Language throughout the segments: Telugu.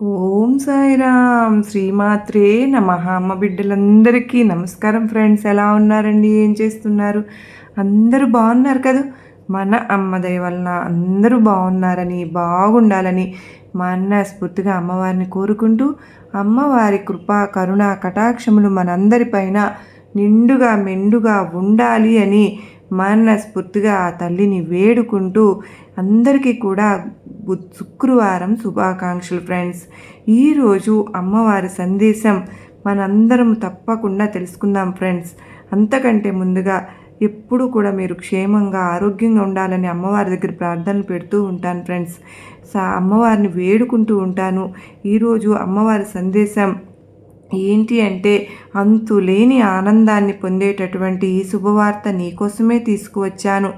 ఓం సాయిరామ్. శ్రీమాత్రే నమ. అమ్మ బిడ్డలందరికీ నమస్కారం ఫ్రెండ్స్. ఎలా ఉన్నారండి? ఏం చేస్తున్నారు? అందరూ బాగున్నారు కదా? మన అమ్మ దయ వలన అందరూ బాగున్నారని బాగుండాలని మనస్ఫూర్తిగా అమ్మవారిని కోరుకుంటూ అమ్మవారి కృప కరుణ కటాక్షములు మనందరిపైన నిండుగా మెండుగా ఉండాలి అని మనస్ఫూర్తిగా ఆ తల్లిని వేడుకుంటూ అందరికీ కూడా శుక్రవారం శుభాకాంక్షలు ఫ్రెండ్స్. ఈరోజు అమ్మవారి సందేశం మనందరం తప్పకుండా తెలుసుకుందాం ఫ్రెండ్స్. అంతకంటే ముందుగా ఎప్పుడు కూడా మీరు క్షేమంగా ఆరోగ్యంగా ఉండాలని అమ్మవారి దగ్గర ప్రార్థనలు పెడుతూ ఉంటాను ఫ్రెండ్స్. సా అమ్మవారిని వేడుకుంటూ ఉంటాను. ఈరోజు అమ్మవారి సందేశం ఏంటి అంటే అంతులేని ఆనందాన్ని పొందేటటువంటి ఈ శుభవార్త నీకోసమే తీసుకువచ్చాను.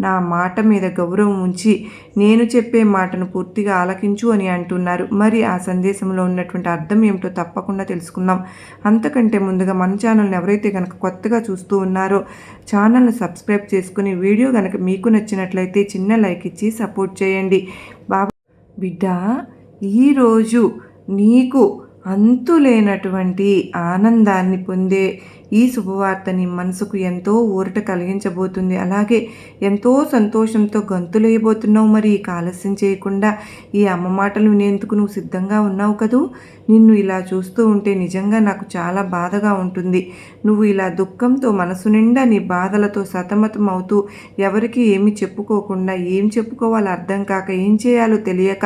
నా మాట మీద గౌరవం ఉంచి నేను చెప్పే మాటను పూర్తిగా ఆలకించు అని అంటున్నారు. మరి ఆ సందేశంలో ఉన్నటువంటి అర్థం ఏమిటో తప్పకుండా తెలుసుకుందాం. అంతకంటే ముందుగా మన ఛానల్ని ఎవరైతే కనుక కొత్తగా చూస్తూ ఉన్నారో ఛానల్ని సబ్స్క్రైబ్ చేసుకుని వీడియో కనుక మీకు నచ్చినట్లయితే చిన్న లైక్ ఇచ్చి సపోర్ట్ చేయండి. బాబా బిడ్డ ఈరోజు నీకు అంతులేనటువంటి ఆనందాన్ని పొందే ఈ శుభవార్తని మనసుకు ఎంతో ఊరట కలిగించబోతుంది. అలాగే ఎంతో సంతోషంతో గంతులేయబోతున్నావు. మరి ఆలస్యం చేయకుండా ఈ అమ్మ మాటలు వినేందుకు నువ్వు సిద్ధంగా ఉన్నావు కదూ? నిన్ను ఇలా చూస్తూ ఉంటే నిజంగా నాకు చాలా బాధగా ఉంటుంది. నువ్వు ఇలా దుఃఖంతో మనసు నిండా నీ బాధలతో సతమతం అవుతూ ఎవరికి ఏమి చెప్పుకోకుండా ఏం చెప్పుకోవాలో అర్థం కాక ఏం చేయాలో తెలియక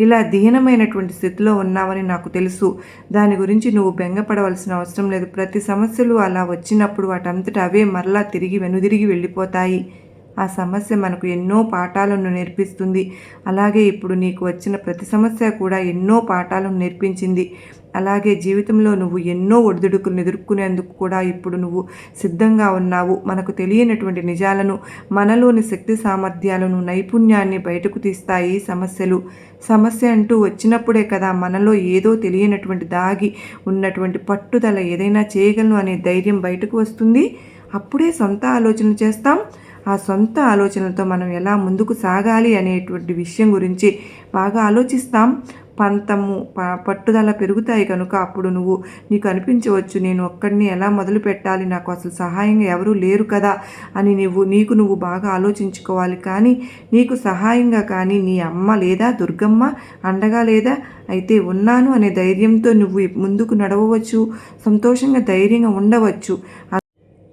ఇలా దీనమైనటువంటి స్థితిలో ఉన్నావని నాకు తెలుసు. దాని గురించి నువ్వు బెంగపడవలసిన అవసరం లేదు. ప్రతి సమస్యలు అలా వచ్చినప్పుడు వాటంతట అవే మరలా తిరిగి వెనుదిరిగి వెళ్ళిపోతాయి. ఆ సమస్య మనకు ఎన్నో పాఠాలను నేర్పిస్తుంది. అలాగే ఇప్పుడు నీకు వచ్చిన ప్రతి సమస్య కూడా ఎన్నో పాఠాలను నేర్పించింది. అలాగే జీవితంలో నువ్వు ఎన్నో ఒడిదుడుకులను ఎదుర్కొనేందుకు కూడా ఇప్పుడు నువ్వు సిద్ధంగా ఉన్నావు. మనకు తెలియనటువంటి నిజాలను మనలోని శక్తి సామర్థ్యాలను నైపుణ్యాన్ని బయటకు తీస్తాయి సమస్యలు. సమస్య అంటూ వచ్చినప్పుడే కదా మనలో ఏదో తెలియనటువంటి దాగి ఉన్నటువంటి పట్టుదల ఏదైనా చేయగలను అనే ధైర్యం బయటకు వస్తుంది. అప్పుడే సొంత ఆలోచన చేస్తాం. ఆ సొంత ఆలోచనలతో మనం ఎలా ముందుకు సాగాలి అనేటువంటి విషయం గురించి బాగా ఆలోచిస్తాం. పంతము పట్టుదల పెరుగుతాయి కనుక అప్పుడు నువ్వు నీకు అనిపించవచ్చు నేను ఒక్కడిని ఎలా మొదలు పెట్టాలి నాకు అసలు సహాయంగా ఎవరూ లేరు కదా అని నువ్వు నీకు నువ్వు బాగా ఆలోచించుకోవాలి. కానీ నీకు సహాయంగా కానీ నీ అమ్మ లేదా దుర్గమ్మ అండగా లేదా అయితే ఉన్నాను అనే ధైర్యంతో నువ్వు ముందుకు నడవవచ్చు సంతోషంగా ధైర్యంగా ఉండవచ్చు.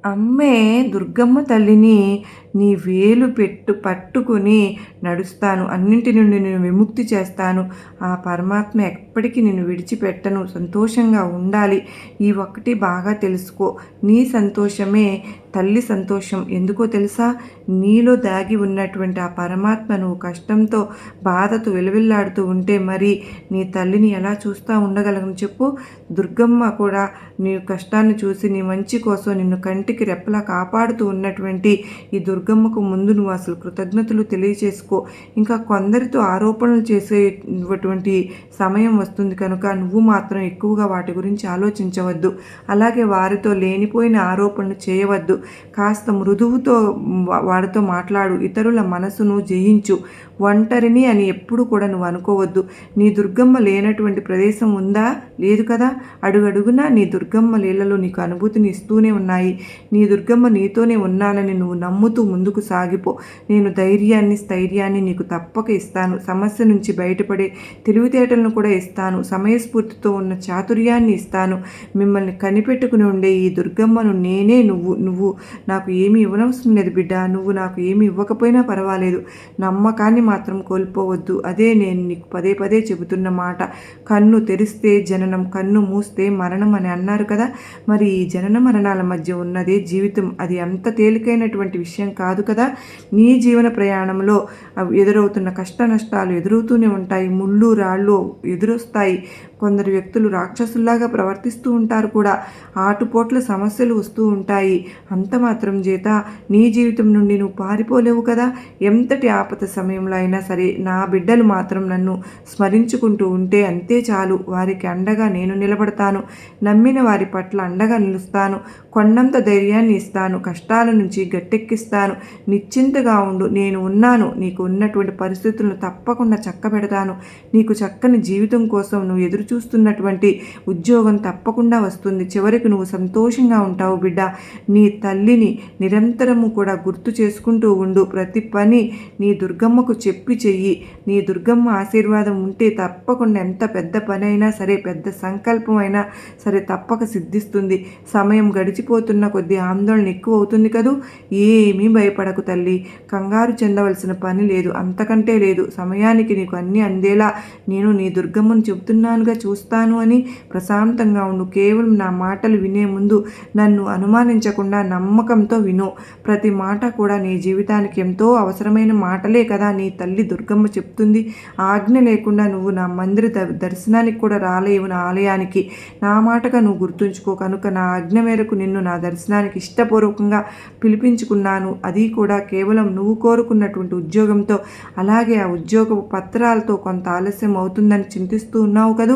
అమ్మే దుర్గమ్మ తల్లిని నీ వేలు పెట్టు పట్టుకుని నడుస్తాను. అన్నింటి నుండి నేను విముక్తి చేస్తాను. ఆ పరమాత్మ ఎప్పటికీ నేను విడిచిపెట్టను. సంతోషంగా ఉండాలి. ఈ ఒక్కటి బాగా తెలుసుకో. నీ సంతోషమే తల్లి సంతోషం. ఎందుకో తెలుసా? నీలో దాగి ఉన్నటువంటి ఆ పరమాత్మ నువ్వు కష్టంతో బాధతో వెలువెల్లాడుతూ ఉంటే మరి నీ తల్లిని ఎలా చూస్తూ ఉండగలను చెప్పు? దుర్గమ్మ కూడా నీ కష్టాన్ని చూసి నీ మంచి కోసం నిన్ను కంటికి రెప్పలా కాపాడుతూ ఉన్నటువంటి ఈ దుర్గమ్మకు ముందు నువ్వు అసలు కృతజ్ఞతలు తెలియచేసుకో ఇంకా కొందరితో ఆరోపణలు చేసేటువంటి సమయం వస్తుంది కనుక నువ్వు మాత్రం ఎక్కువగా వాటి గురించి ఆలోచించవద్దు. అలాగే వారితో లేనిపోయిన ఆరోపణలు చేయవద్దు. కాస్త మృదువుతో వాడితో మాట్లాడు. ఇతరుల మనసును జయించు. ఒంటరిని అని ఎప్పుడు కూడా నువ్వు అనుకోవద్దు. నీ దుర్గమ్మ లేనటువంటి ప్రదేశం ఉందా? లేదు కదా? అడుగడుగునా నీ దుర్గమ్మ లీలలో నీకు అనుభూతిని ఇస్తూనే ఉన్నాయి. నీ దుర్గమ్మ నీతోనే ఉన్నానని నువ్వు నమ్ముతూ ముందుకు సాగిపో. నేను ధైర్యాన్ని స్థైర్యాన్ని నీకు తప్పక ఇస్తాను. సమస్య నుంచి బయటపడే తెలివితేటలను కూడా ఇస్తాను. సమయస్ఫూర్తితో ఉన్న చాతుర్యాన్ని ఇస్తాను. మిమ్మల్ని కనిపెట్టుకుని ఉండే ఈ దుర్గమ్మను నేనే నువ్వు నువ్వు నాకు ఏమి ఇవ్వనవసరం లేదు బిడ్డ. నువ్వు నాకు ఏమి ఇవ్వకపోయినా పర్వాలేదు. నమ్మకాన్ని మాత్రం కోల్పోవద్దు. అదే నేను నీకు పదే పదే చెబుతున్న మాట. కన్ను తెరిస్తే జననం కన్ను మూస్తే మరణం అని అన్నారు కదా. మరి ఈ జనన మరణాల మధ్య ఉన్నదే జీవితం. అది అంత తేలికైనటువంటి విషయం కాదు కదా. నీ జీవన ప్రయాణంలో ఎదురవుతున్న కష్ట నష్టాలు ఎదురవుతూనే ఉంటాయి. ముళ్ళు రాళ్ళు ఎదురొస్తాయి. కొందరు వ్యక్తులు రాక్షసుల్లాగా ప్రవర్తిస్తూ ఉంటారు కూడా. ఆటుపోట్ల సమస్యలు వస్తూ ఉంటాయి. అంత మాత్రం చేత నీ జీవితం నుండి నువ్వు పారిపోలేవు కదా. ఎంతటి ఆపద సమయంలో అయినా సరే నా బిడ్డలు మాత్రం నన్ను స్మరించుకుంటూ ఉంటే అంతే చాలు. వారికి అండగా నేను నిలబడతాను. నమ్మిన వారి పట్ల అండగా నిలుస్తాను. కొండంత ధైర్యాన్ని ఇస్తాను. కష్టాల నుంచి గట్టెక్కిస్తాను. నిశ్చింతగా ఉండు. నేను ఉన్నాను. నీకు ఉన్నటువంటి పరిస్థితులను తప్పకుండా చక్కబెడతాను. నీకు చక్కని జీవితం కోసం నువ్వు ఎదురు చూస్తున్నటువంటి ఉద్యోగం తప్పకుండా వస్తుంది. చివరికి నువ్వు సంతోషంగా ఉంటావు బిడ్డ. నీ తల్లిని నిరంతరము కూడా గుర్తు చేసుకుంటూ ఉండు. ప్రతి పని నీ దుర్గమ్మకు చెప్పి చెయ్యి. నీ దుర్గమ్మ ఆశీర్వాదం ఉంటే తప్పకుండా ఎంత పెద్ద పని అయినా సరే పెద్ద సంకల్పం అయినా సరే తప్పక సిద్ధిస్తుంది. సమయం గడిచిపోతున్న కొద్ది ఆందోళన ఎక్కువ అవుతుంది కదూ? ఏమీ భయపడకు తల్లి. కంగారు చెందవలసిన పని లేదు. అంతకంటే లేదు. సమయానికి నీకు అన్నీ అందేలా నేను నీ దుర్గమ్మను చెబుతున్నానుగా చూస్తాను అని ప్రశాంతంగా ఉండు. కేవలం నా మాటలు వినే ముందు నన్ను అనుమానించకుండా నమ్మకంతో విను. ప్రతి మాట కూడా నీ జీవితానికి ఎంతో అవసరమైన మాటలే కదా నీ తల్లి దుర్గమ్మ చెప్తుంది. ఆజ్ఞ లేకుండా నువ్వు నా మందిర దర్శనానికి కూడా రాలేవు నా ఆలయానికి. నా మాటగా నువ్వు గుర్తుంచుకో. కనుక నా ఆజ్ఞ మేరకు నిన్ను నా దర్శనానికి ఇష్టపూర్వకంగా పిలిపించుకున్నాను. అది కూడా కేవలం నువ్వు కోరుకున్నటువంటి ఉద్యోగంతో. అలాగే ఆ ఉద్యోగ పత్రాలతో కొంత ఆలస్యం అవుతుందని చింతిస్తూ ఉన్నావు కదూ?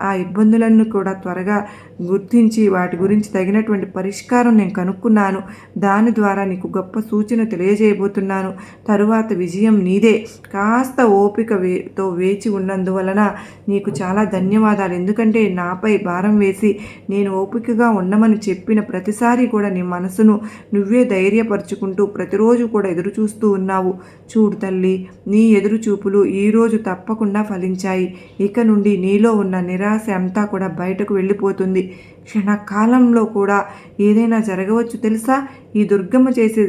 ఆ ఇబ్బందులను కూడా త్వరగా గుర్తించి వాటి గురించి తగినటువంటి పరిష్కారం నేను కనుక్కున్నాను. దాని ద్వారా నీకు గొప్ప సూచన తెలియజేయబోతున్నాను. తరువాత విజయం నీదే. కాస్త ఓపిక వేతో వేచి ఉన్నందువలన నీకు చాలా ధన్యవాదాలు. ఎందుకంటే నాపై భారం వేసి నేను ఓపికగా ఉండమని చెప్పిన ప్రతిసారి కూడా నీ మనసును నువ్వే ధైర్యపరుచుకుంటూ ప్రతిరోజు కూడా ఎదురు చూస్తూ ఉన్నావు. చూడు తల్లి నీ ఎదురు చూపులు ఈరోజు తప్పకుండా ఫలించాయి. ఇక నుండి నీలో ఉన్న నిరాశ అంతా కూడా బయటకు వెళ్ళిపోతుంది. క్షణకాలంలో కూడా ఏదైనా జరగవచ్చు తెలుసా? ఈ దుర్గమ్మ చేసే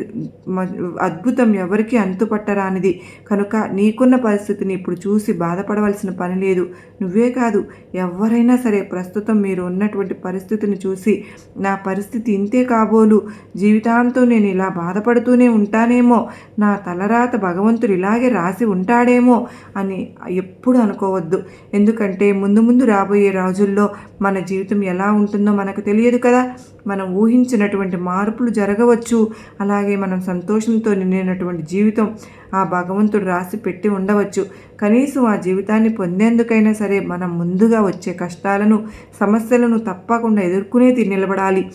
మ- అద్భుతం ఎవరికి అంతుపట్టరానిది కనుక నీకున్న పరిస్థితిని ఇప్పుడు చూసి బాధపడవలసిన పని లేదు. నువ్వే కాదు ఎవరైనా సరే ప్రస్తుతం మీరు ఉన్నటువంటి పరిస్థితిని చూసి నా పరిస్థితి ఇంతే కాబోలు. జీవితాంతం నేను ఇలా బాధపడుతూనే ఉంటానేమో నా తలరాత భగవంతుడు ఇలాగే రాసి ఉంటాడేమో అని ఎప్పుడు అనుకోవద్దు. ఎందుకంటే ముందు ముందు రాబోయే రోజుల్లో మన జీవితం ఎలా ఉంటుందో మనకు తెలియదు కదా. మనం ఊహించినటువంటి మార్పులు జరగవచ్చు. అలాగే మనం సంతోషంతో నిండినటువంటి జీవితం ఆ భగవంతుడు రాసి పెట్టి ఉండవచ్చు. కనీసం ఆ జీవితాన్ని పొందేందుకైనా సరే మనం ముందుగా వచ్చే కష్టాలను సమస్యలను తప్పకుండా ఎదుర్కొనేది నిలబడాలి.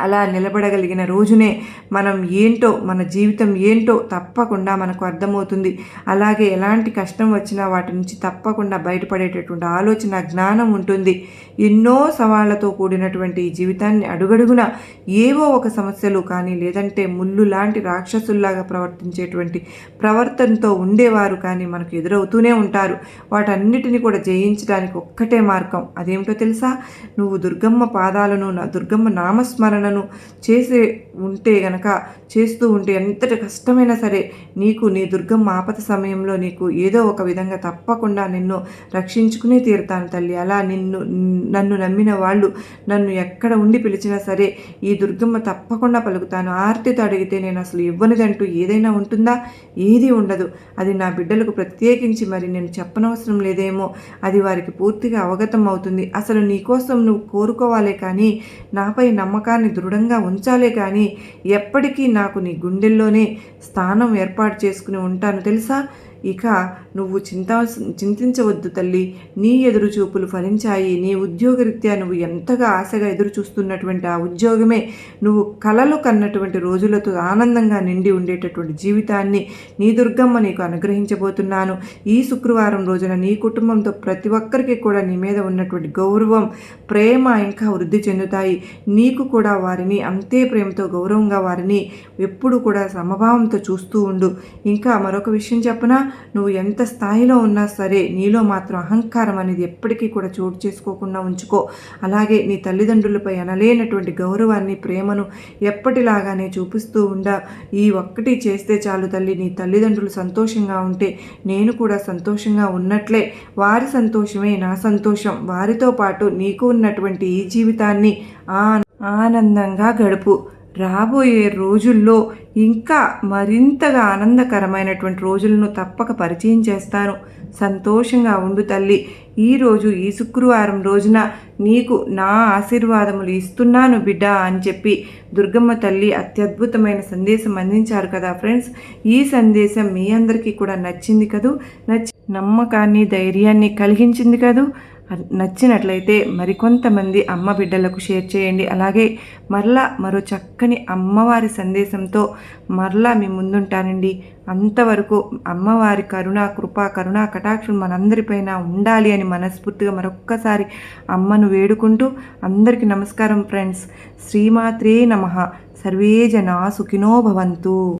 అలా నిలబడగలిగిన రోజునే మనం ఏంటో మన జీవితం ఏంటో తప్పకుండా మనకు అర్థమవుతుంది. అలాగే ఎలాంటి కష్టం వచ్చినా వాటి నుంచి తప్పకుండా బయటపడేటటువంటి ఆలోచన జ్ఞానం ఉంటుంది. ఎన్నో సవాళ్ళతో కూడినటువంటి ఈ జీవితాన్ని అడుగడుగున ఏవో ఒక సమస్యలు కానీ లేదంటే ముళ్ళు లాంటి రాక్షసుల్లాగా ప్రవర్తించేటువంటి ప్రవర్తనతో ఉండేవారు కానీ మనకు ఎదురవుతూనే ఉంటారు. వాటన్నిటిని కూడా జయించడానికి ఒక్కటే మార్గం అదేమిటో తెలుసా? నువ్వు దుర్గమ్మ పాదాలను నా దుర్గమ్మ నామస్మరణను చేసే ఉంటే గనక చేస్తూ ఉంటే ఎంతటి కష్టమైనా సరే నీకు నీ దుర్గమ్మ ఆపద సమయంలో నీకు ఏదో ఒక విధంగా తప్పకుండా నిన్ను రక్షించుకునే తీరుతాను తల్లి. అలా నిన్ను నన్ను నమ్మిన వాళ్ళు నన్ను ఎక్కడ ఉండి పిలిచినా సరే ఈ దుర్గమ్మ తప్పకుండా పలుకుతాను. ఆర్తితో అడిగితే నేను అసలు ఇవ్వనిదంటూ ఏదైనా ఉంటుందా? ఏది ఉండదు. అది నా బిడ్డలకు ప్రత్యేకించి మరి నేను చెప్పనవసరం లేదేమో. అది వారికి పూర్తిగా అవగతం అవుతుంది. అసలు నీకోసం నువ్వు కోరుకోవాలే కానీ నాపై నమ్మకాన్ని దృఢంగా ఉంచాలే కానీ ఎప్పటికీ నాకు నీ గుండెల్లోనే స్థానం ఏర్పాటు చేసుకుని ఉంటాను తెలుసా? ఇక నువ్వు చింతా చింతించవద్దు తల్లి. నీ ఎదురు చూపులు ఫలించాయి. నీ ఉద్యోగరీత్యా నువ్వు ఎంతగా ఆశగా ఎదురు చూస్తున్నటువంటి ఆ ఉద్యోగమే నువ్వు కలలు కన్నటువంటి రోజులతో ఆనందంగా నిండి ఉండేటటువంటి జీవితాన్ని నీ దుర్గమ్మ నీకు అనుగ్రహించబోతున్నాను. ఈ శుక్రవారం రోజున నీ కుటుంబంతో ప్రతి ఒక్కరికి కూడా నీ మీద ఉన్నటువంటి గౌరవం ప్రేమ ఇంకా వృద్ధి చెందుతాయి. నీకు కూడా వారిని అంతే ప్రేమతో గౌరవంగా వారిని ఎప్పుడు కూడా సమభావంతో చూస్తూ ఉండు. ఇంకా మరొక విషయం చెప్పనా? నువ్వు ఎంత స్థాయిలో ఉన్నా సరే నీలో మాత్రం అహంకారం అనేది ఎప్పటికీ కూడా చోటు చేసుకోకుండా ఉంచుకో. అలాగే నీ తల్లిదండ్రులపై అనలేనటువంటి గౌరవాన్ని ప్రేమను ఎప్పటిలాగానే చూపిస్తూ ఉండ. ఈ ఒక్కటి చేస్తే చాలు తల్లి నీ తల్లిదండ్రులు సంతోషంగా ఉంటే నేను కూడా సంతోషంగా ఉన్నట్లే. వారి సంతోషమే నా సంతోషం. వారితో పాటు నీకు ఉన్నటువంటి ఈ జీవితాన్ని ఆ ఆనందంగా గడుపు. రాబోయే రోజుల్లో ఇంకా మరింతగా ఆనందకరమైనటువంటి రోజులను తప్పక పరిచయం చేస్తాను. సంతోషంగా ఉండు తల్లి. ఈరోజు ఈ శుక్రవారం రోజున నీకు నా ఆశీర్వాదములు ఇస్తున్నాను బిడ్డ అని చెప్పి దుర్గమ్మ తల్లి అత్యద్భుతమైన సందేశం అందించారు కదా ఫ్రెండ్స్. ఈ సందేశం మీ అందరికీ కూడా నచ్చింది కదూ? నచ్చి నమ్మకాన్ని ధైర్యాన్ని కలిగించింది కదూ? నచ్చినట్లయితే మరికొంతమంది అమ్మ బిడ్డలకు షేర్ చేయండి. అలాగే మరలా మరో చక్కని అమ్మవారి సందేశంతో మరలా మీ ముందుంటానండి. అంతవరకు అమ్మవారి కరుణ కృప కరుణ కటాక్షం మనందరిపైన ఉండాలి అని మనస్ఫూర్తిగా మరొక్కసారి అమ్మను వేడుకుంటూ అందరికీ నమస్కారం ఫ్రెండ్స్. శ్రీమాత్రే నమ. సర్వే జనా సుఖినో భవంతు.